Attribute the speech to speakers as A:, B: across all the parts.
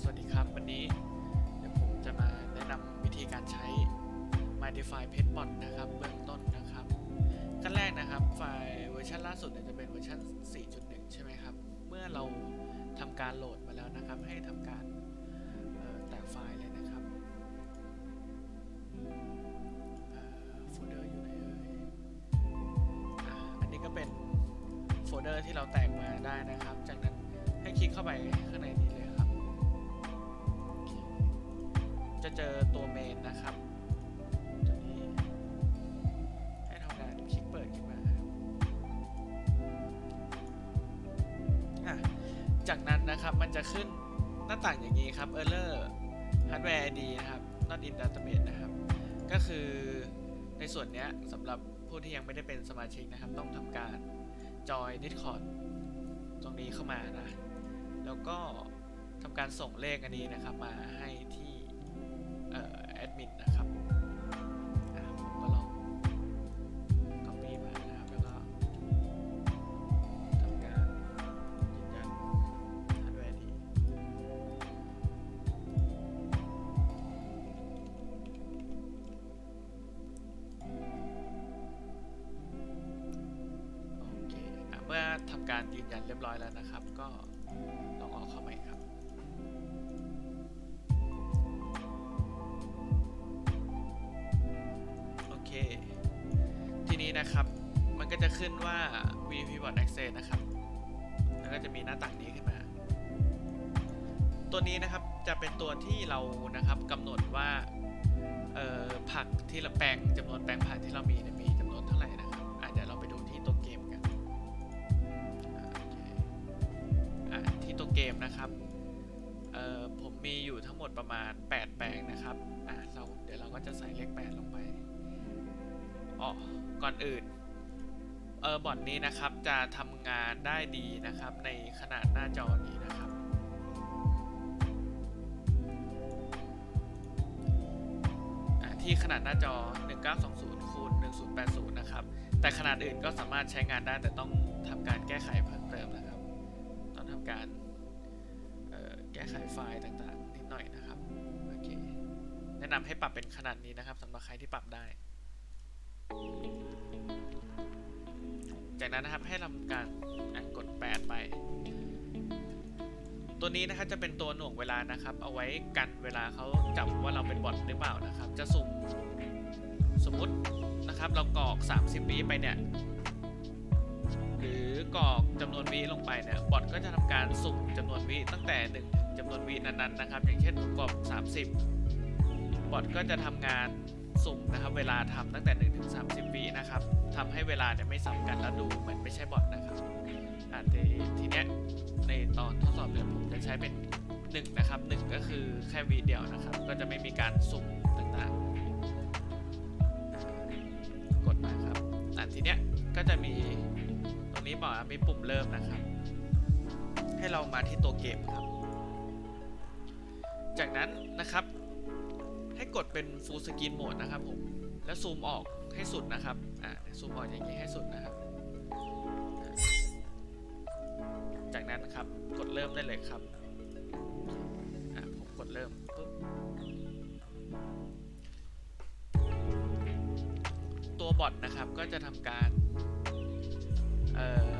A: สวัสดีครับวันนี้เดี๋ยวผมจะมาแนะนำวิธีการใช้ Modify Petbot นะครับเบื้องต้นนะครับขั้นแรกนะครับ ไฟล์เวอร์ชันล่าสุดเนี่ยจะเป็นเวอร์ชัน4.1 ใช่ไหมครับ เมื่อเราทำการโหลดมาแล้วนะครับ ให้ทำการแตกไฟล์เลยนะครับโฟลเดอร์อยู่ไหนเอ่ยอันนี้ก็เป็นโฟลเดอร์ที่เราแตกมาได้นะครับ จากนั้นให้คลิกเข้าไป เจอตัวเมนนะครับตัวนี้ให้ทำงานคลิกเปิดขึ้นมาจากนั้นนะครับมันจะขึ้นหน้าต่างอย่างนี้ครับ error hardware id นะครับ not in database นะครับ ก็คือในส่วนนี้สำหรับผู้ที่ยังไม่ได้เป็นสมาชิกนะครับ ต้องทำการจอย Discord ตรงนี้เข้ามานะ แล้วก็ทำการส่งเลขอันนี้นะครับมาให้ที่ แอดมินนะครับอะผมก็ลอง copy มานะครับแล้วก็ทำการยืนยัน hardware ดีโอเคอะเมื่อทำการยืนยันเรียบร้อยแล้วนะครับ ก็ลองออกเข้าใหม่ครับ มันก็จะขึ้นว่า VP Bot Access นะครับ แล้วก็จะมีหน้าต่างนี้ขึ้นมา ตัวนี้นะครับจะเป็นตัวที่เรานะครับกำหนดว่าผักที่เราแปลงจำนวนแปลงผักที่เรามีมีจำนวนเท่าไหร่นะครับอะเดี๋ยวเราไปดูที่ตัวเกมกันที่ตัวเกมนะครับผมมีอยู่ทั้งหมดประมาณ 8 แปลงนะครับเราเดี๋ยวเราก็จะใส่เลข 8 ลงไปอ๋อก่อนอื่น ออบอทนี้นะครับจะทำงานได้ดีนะครับในขนาดหน้าจอนี้นะครับ ที่ขนาดหน้าจอ 1920คูณ1080 นะครับ แต่ขนาดอื่นก็สามารถใช้งานได้แต่ต้องทำการแก้ไขเพิ่มเติมนะครับ ต้องทำการแก้ไขไฟล์ต่างๆ นิดหน่อยนะครับ โอเค แนะนำให้ปรับเป็นขนาดนี้นะครับสำหรับใครที่ปรับได้ จากนั้นนะครับให้ทำการกด 8 ไป ตัวนี้นะครับจะเป็นตัวหน่วงเวลานะครับ เอาไว้กันเวลาเขาจับว่าเราเป็นบอทหรือเปล่านะครับ จะสุ่มสมมตินะครับเรากรอก 30วิไปเนี่ยหรือกรอกจำนวนวิลงไปเนี่ยบอทก็จะทำการสุ่มจำนวนวิตั้งแต่1ถึงจำนวนวินั้นๆนะครับ อย่างเช่นผมกรอก30 บอทก็จะทำงาน สุ่มนะครับ เวลาทำตั้งแต่1ถึง30วินะครับทำให้เวลาเนี่ยไม่ซ้ำกันแล้วดูเหมือนไม่ใช่บอทนะครับอ่าทีทีเนี้ยในตอนทดสอบเนี่ยผมจะใช้เป็น1นะครับ1ก็คือแค่วีเดียวนะครับ ก็จะไม่มีการสุ่มต่างๆ กดมาครับอะทีเนี้ยก็จะมีตรงนี้บอกว่ามีปุ่มเริ่มนะครับ ให้เรามาที่ตัวเกมครับ จากนั้นนะครับ ให้กดเป็น full screen mode นะครับผม แล้วซูมออกให้สุดนะครับ อ่าซูมออกอย่างนี้ให้สุดนะครับ จากนั้นนะครับกดเริ่มได้เลยครับ อะผมกดเริ่มปุ๊บ ตัวบอทนะครับก็จะทำการ เอ่อ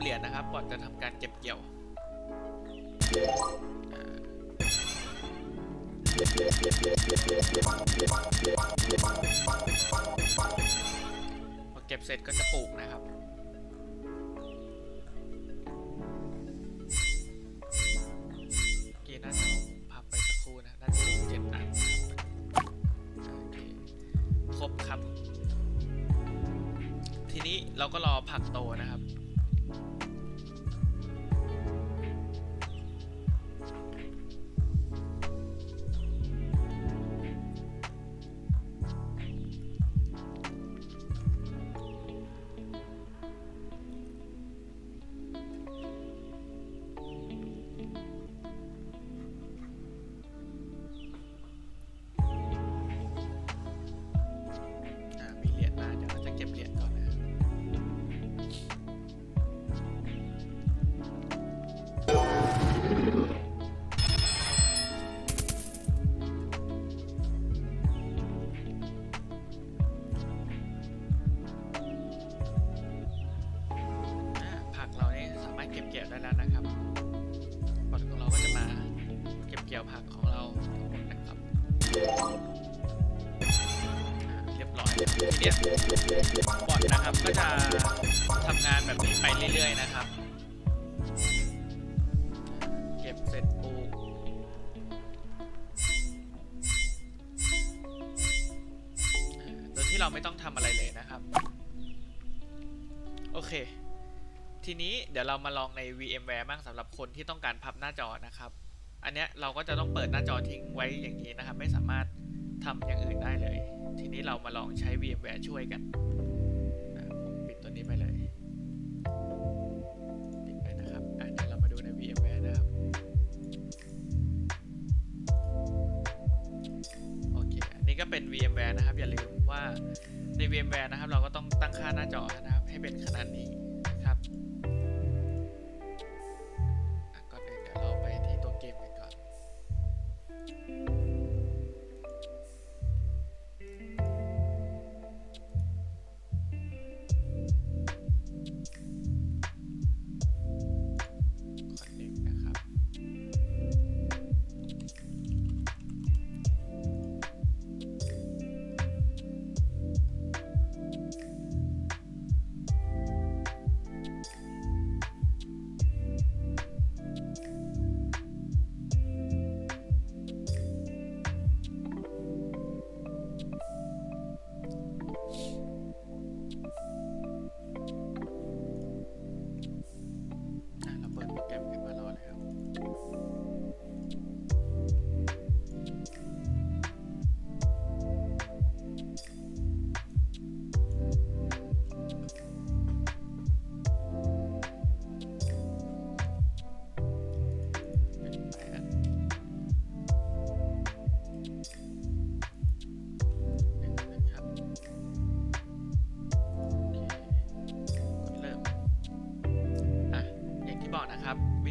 A: เหรียญนะครับบอทจะทำการเก็บเกี่ยวพอเก็บเสร็จก็จะปลูกนะครับเมื่อกี้น่าจะเอาพับไปสักครู่นะน่าจะเป็นเจ็ดอันนะครับครบครับ ทีนี้เราก็รอผักโตนะครับ ได้แล้วนะครับบอทของเราก็จะมาเก็บเกี่ยวผักของเราทั้งหมดนะครับเรียบร้อยเนี้ยบอทนะครับก็จะทำงานแบบนี้ไปเรื่อยๆนะครับ เก็บเสร็จปลูกโดยที่เราไม่ต้องทำอะไรเลยนะครับ โอเค ทีนี้เดี๋ยวเรามาลองใน VMware บ้างสำหรับคนที่ต้องการพับหน้าจอนะครับ อันเนี้ยเราก็จะต้องเปิดหน้าจอทิ้งไว้อย่างนี้นะครับ ไม่สามารถทำอย่างอื่นได้เลย ทีนี้เรามาลองใช้ VMware ช่วยกันผมปิดตัวนี้ไปเลยปิดไปนะครับอะเดี๋ยวเรามาดูใน VMware นะครับโอเคอันนี้ก็เป็น VMware นะครับ อย่าลืมว่าใน VMware นะครับ เราก็ต้องตั้งค่าหน้าจอนะครับ ให้เป็นขนาดนี้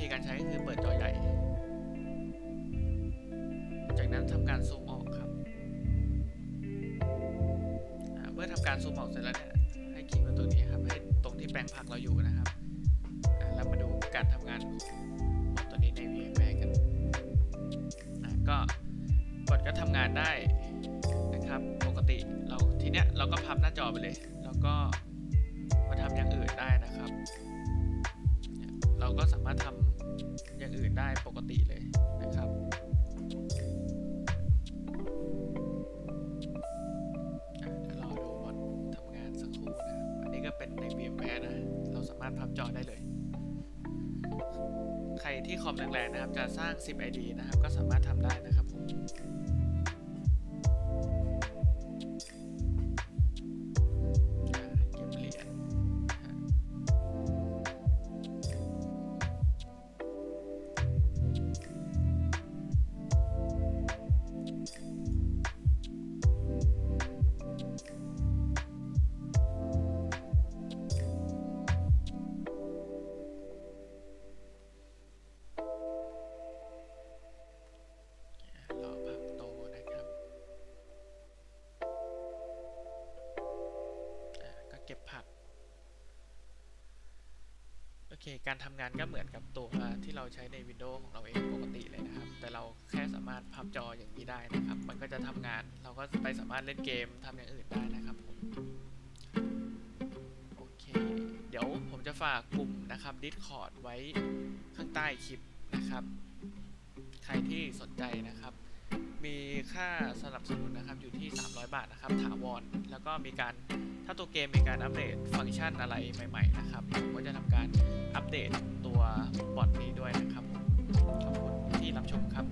A: ธีการใช้ก็คือเปิดจอใหญ่ จากนั้นทำการซูมออกครับเมื่อทำการซูมออกเสร็จแล้วเนี่ยให้คลิกมาตรงนี้ครับ ให้ตรงที่แปลงผักเราอยู่นะครับอ่าเรามาดูการทำงานของตัวนี้ใน VMware กันอะก็บอทก็ทำงานได้นะครับ ปกติเราทีเนี้ยเราก็พับหน้าจอไปเลย แล้วก็มาทำอย่างอื่นได้นะครับ เราก็สามารถทำ อย่างอื่นได้ปกติเลยนะครับเดี๋ยวรอดูบอททำงานสักครู่นะ อันนี้ก็เป็นใน VMware นะ เราสามารถพับจอได้เลย ใครที่คอมแรงๆนะครับ จะสร้าง 10 ID นะครับ ก็สามารถทำได้นะครับผม ก็บผัก โอเค การทำงานก็เหมือนกับตัวที่เราใช้ใน Windows ของเราเองปกติเลยนะครับ แต่เราแค่สามารถพับจออย่างนี้ได้นะครับ มันก็จะทำงาน เราก็ไปสามารถเล่นเกมทำอย่างอื่นได้นะครับผมโอเค เดี๋ยวผมจะฝากกลุ่มนะครับ Discord ไว้ข้างใต้คลิปนะครับ ใครที่สนใจนะครับ มีค่าสนับสนุนนะครับอยู่ที่ 300 บาทนะครับถาวร แล้วก็มีการถ้าตัวเกมมีการอัปเดตฟังก์ชันอะไรใหม่ๆนะครับผมก็จะทำการอัปเดตตัวบอทนี้ด้วยนะครับขอบคุณที่รับชมครับ